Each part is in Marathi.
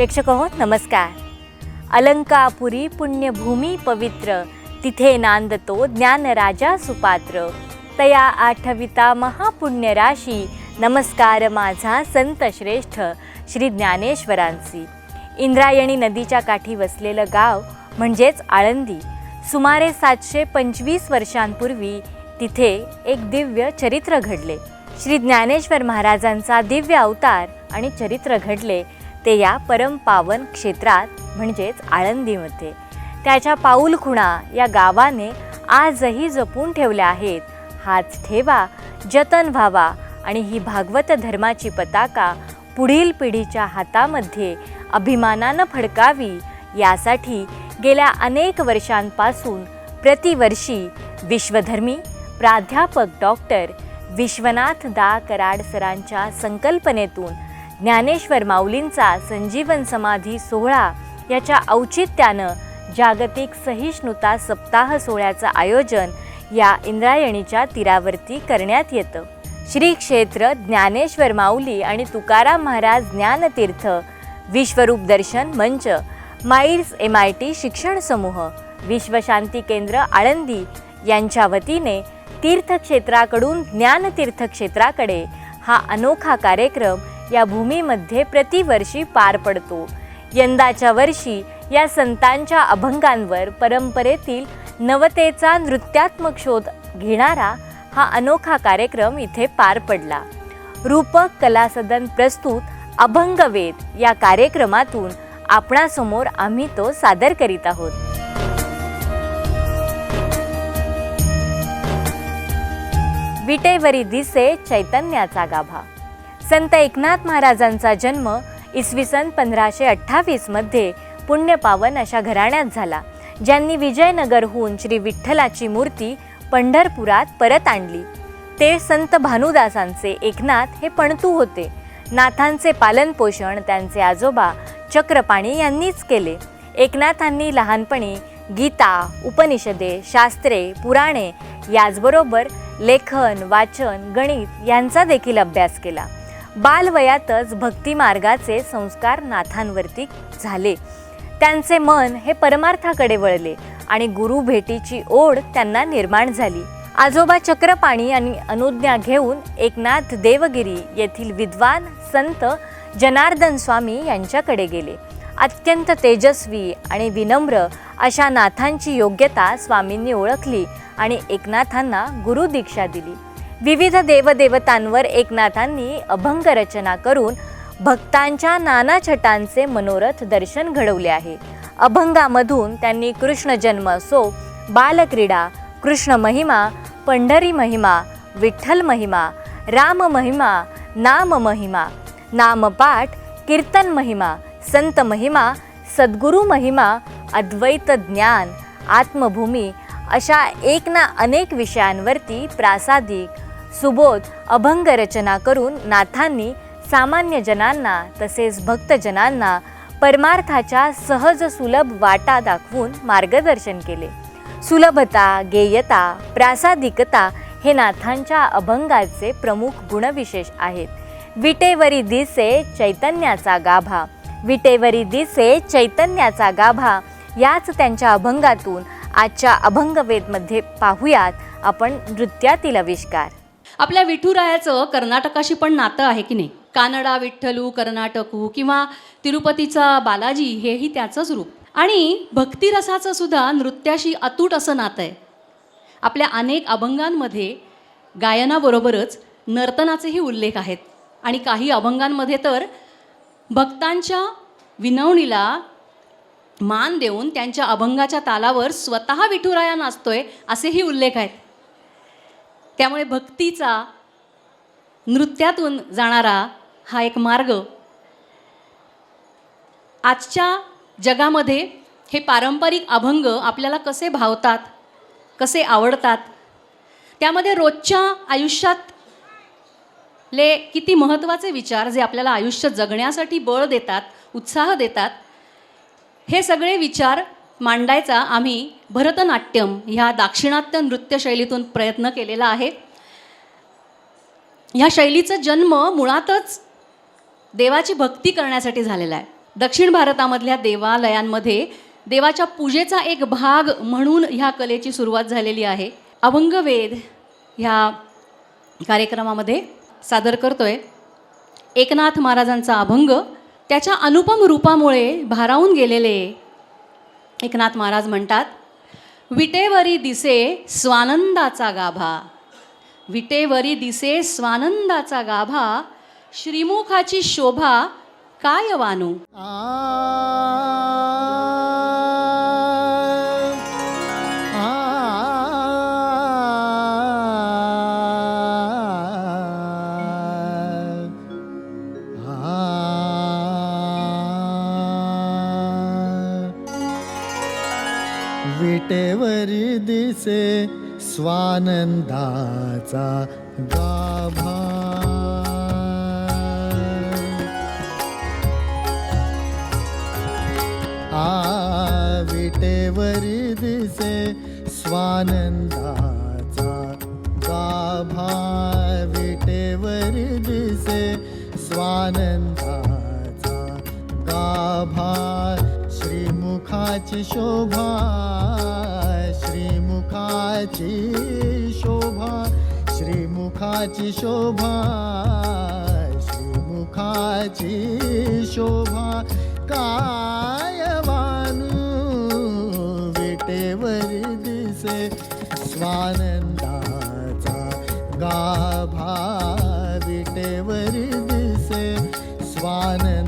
प्रेक्षक हो नमस्कार. अलंकापुरी पुण्यभूमी पवित्र तिथे नांदतो ज्ञानराजा सुपात्र. तया आठविता महापुण्य राशी नमस्कार माझा संत श्रेष्ठ श्री ज्ञानेश्वरांची इंद्रायणी नदीच्या काठी वसलेलं गाव म्हणजेच आळंदी. सुमारे सातशे पंचवीस वर्षांपूर्वी तिथे एक दिव्य चरित्र घडले. श्री ज्ञानेश्वर महाराजांचा दिव्य अवतार आणि चरित्र घडले. ते या परमपावन क्षेत्रात म्हणजेच आळंदीमध्ये. त्याच्या पाऊलखुणा या गावाने आजही जपून ठेवल्या आहेत. हाच ठेवा जतन व्हावा आणि ही भागवत धर्माची पताका पुढील पिढीच्या हातामध्ये अभिमानानं फडकावी यासाठी गेल्या अनेक वर्षांपासून प्रतिवर्षी विश्वधर्मी प्राध्यापक डॉक्टर विश्वनाथ दा कराड सरांच्या संकल्पनेतून ज्ञानेश्वर माऊलींचा संजीवन समाधी सोहळा याच्या औचित्यानं जागतिक सहिष्णुता सप्ताह सोहळ्याचं आयोजन या इंद्रायणीच्या तीरावरती करण्यात येतं. श्री क्षेत्र ज्ञानेश्वर माऊली आणि तुकाराम महाराज ज्ञानतीर्थ विश्वरूप दर्शन मंच माईल्स एम आय टी शिक्षण समूह विश्वशांती केंद्र आळंदी यांच्या वतीने तीर्थक्षेत्राकडून ज्ञानतीर्थ क्षेत्राकडे हा अनोखा कार्यक्रम या भूमीमध्ये प्रतिवर्षी पार पडतो. यंदाच्या वर्षी या संतांच्या अभंगांवर परंपरेतील नवतेचा नृत्यात्मक शोध घेणारा हा अनोखा कार्यक्रम इथे पार पडला. रूपक कलासदन प्रस्तुत अभंगवेद या कार्यक्रमातून आपणासमोर आम्ही तो सादर करीत आहोत. विटेवरी दिसे चैतन्याचा गाभा. संत एकनाथ महाराजांचा जन्म इसवी सन पंधराशे अठ्ठावीसमध्ये पुण्यपावन अशा घराण्यात झाला. ज्यांनी विजयनगरहून श्री विठ्ठलाची मूर्ती पंढरपुरात परत आणली. ते संत भानुदासांचे एकनाथ हे पणतू होते. नाथांचे पालनपोषण त्यांचे आजोबा चक्रपाणी यांनीच केले. एकनाथांनी लहानपणी गीता उपनिषदे शास्त्रे पुराणे याचबरोबर लेखन वाचन गणित यांचा देखील अभ्यास केला. बालवयातच भक्ती मार्गाचे संस्कार नाथांवरती झाले. त्यांचे मन हे परमार्थाकडे वळले आणि गुरु भेटीची ओढ त्यांना निर्माण झाली. आजोबा चक्रपाणी आणि अनुज्ञा घेऊन एकनाथ देवगिरी येथील विद्वान संत जनार्दन स्वामी यांच्याकडे गेले. अत्यंत तेजस्वी आणि विनम्र अशा नाथांची योग्यता स्वामींनी ओळखली आणि एकनाथांना गुरु दीक्षा दिली. विविध देवदेवतांवर एकनाथांनी अभंग रचना करून भक्तांच्या नाना छटांचे मनोरथ दर्शन घडवले आहे. अभंगामधून त्यांनी कृष्ण जन्म असो बालक्रीडा कृष्ण महिमा पंढरी महिमा विठ्ठल महिमा राम महिमा नाम महिमा नामपाठ कीर्तन महिमा संत महिमा सद्गुरू महिमा अद्वैत ज्ञान आत्मभूमी अशा एक ना अनेक विषयांवरती प्रासादिक सुबोध अभंग रचना करून नाथांनी सामान्य जनांना तसेच भक्तजनांना परमार्थाच्या सहज सुलभ वाटा दाखवून मार्गदर्शन केले. सुलभता गेयता प्रासादिकता हे नाथांच्या अभंगाचे प्रमुख गुणविशेष आहेत. विटेवरी दिसे चैतन्याचा गाभा विटेवरी दिसे चैतन्याचा गाभा याच त्यांच्या अभंगातून आजच्या अभंगवेदमध्ये पाहूयात आपण नृत्यातील आविष्कार. आपल्या विठुरायाचं कर्नाटकाशी पण नातं आहे की नाही? कानडा विठ्ठलू कर्नाटकू किंवा तिरुपतीचा बालाजी हेही त्याचंच रूप. आणि भक्तिरसाचं सुद्धा नृत्याशी अतूट असं नातं आहे. आपल्या अनेक अभंगांमध्ये गायनाबरोबरच नर्तनाचेही उल्लेख आहेत. आणि काही अभंगांमध्ये तर भक्तांच्या विनवणीला मान देऊन त्यांच्या अभंगाच्या तालावर स्वतः विठुराया नाचतोय असेही उल्लेख आहेत. त्यामुळे भक्तीचा नृत्यातून जाणारा हा एक मार्ग. आजच्या जगामध्ये हे पारंपरिक अभंग आपल्याला कसे भावतात कसे आवडतात त्यामध्ये रोजच्या आयुष्यात ले किती महत्त्वाचे विचार जे आपल्याला आयुष्य जगण्यासाठी बळ देतात उत्साह देतात हे सगळे विचार मांडायचा आम्ही भरतनाट्यम ह्या दाक्षिणात्य नृत्यशैलीतून प्रयत्न केलेला आहे. ह्या शैलीचा जन्म मुळातच देवाची भक्ती करण्यासाठी झालेला आहे. दक्षिण भारतामधल्या देवालयांमध्ये देवाच्या पूजेचा एक भाग म्हणून ह्या कलेची सुरुवात झालेली आहे. अभंगवेद ह्या कार्यक्रमामध्ये सादर करतोय. एकनाथ महाराजांचा अभंग त्याच्या अनुपम रूपामुळे भारावून गेलेले एकनाथ महाराज म्हणतात विटेवरी दिसे स्वानंदाचा गाभा. विटेवरी दिसे स्वानंदाचा गाभा श्रीमुखाची शोभा काय वानू? विटेवरी दिसे स्वानंदाचा गाभा. आ विटेवरी दिसे स्वानंदाचा गाभा. विटेवरी दिसे स्वानंदाचा गाभा. श्रीमुखाची शोभा श्रीमुखाची शोभा श्रीमुखाची शोभा श्रीमुखाची शोभा. काय वानू विटेवरी दिसे स्वानंदाचा गाभा विटेवर दिसे स्वानंद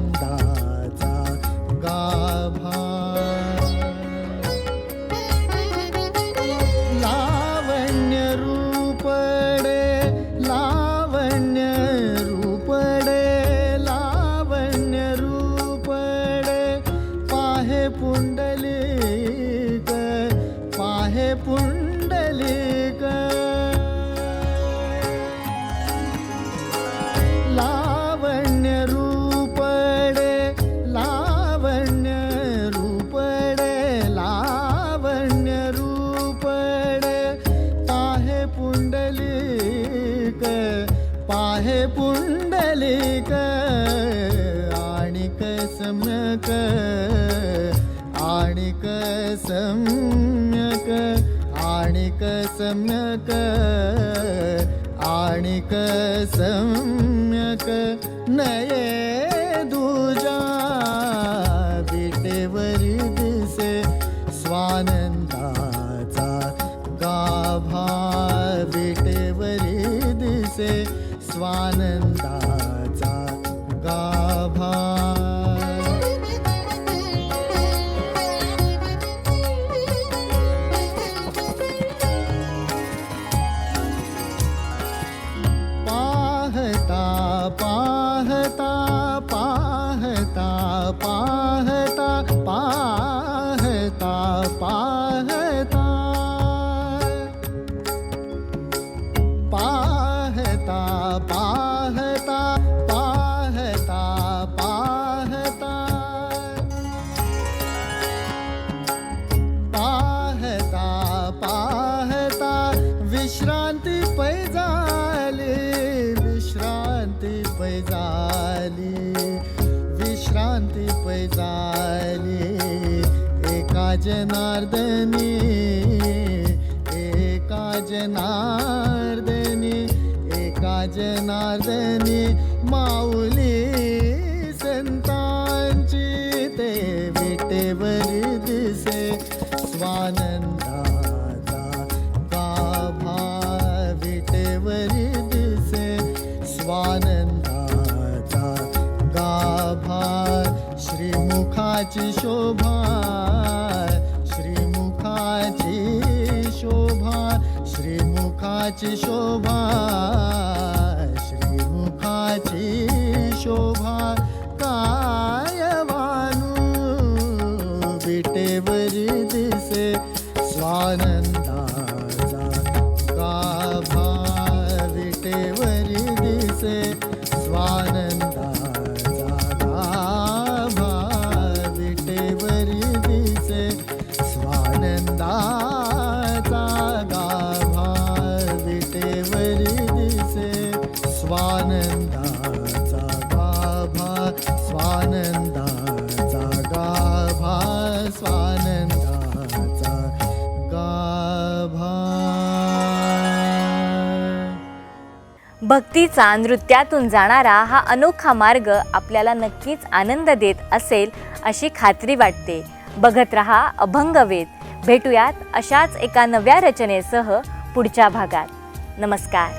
पुंडलिक लावण्य रूपडे लावण्य रूपडे लावण्य रूपडे पाहे पुंडलिक पाहे पुंडलिक आणिक सम्यक आणिक सम्यक। आणिक सम्यक आणिक सम्यक नये दुजा विटेवरी दिसे स्वानंदाचा गाभा विटेवरी दिसे स्वानंदा पैजाली एका जनार्दनी एका जनार्दनी एका जनार्दनी माऊली संतांची ते विटेवर दिसे. स्वानंदाचा गाभा विटेवर दिसे. स्वानंद श्रीमुखाची शोभा श्रीमुखाची शोभा श्रीमुखाची शोभा श्रीमुखाची शोभा भक्तीचा नृत्यातून जाणारा हा अनोखा मार्ग आपल्याला नक्कीच आनंद देत असेल अशी खात्री वाटते. बघत रहा अभंगवेद भेटूयात अशाच एका नव्या रचनेसह पुढच्या भागात. नमस्कार.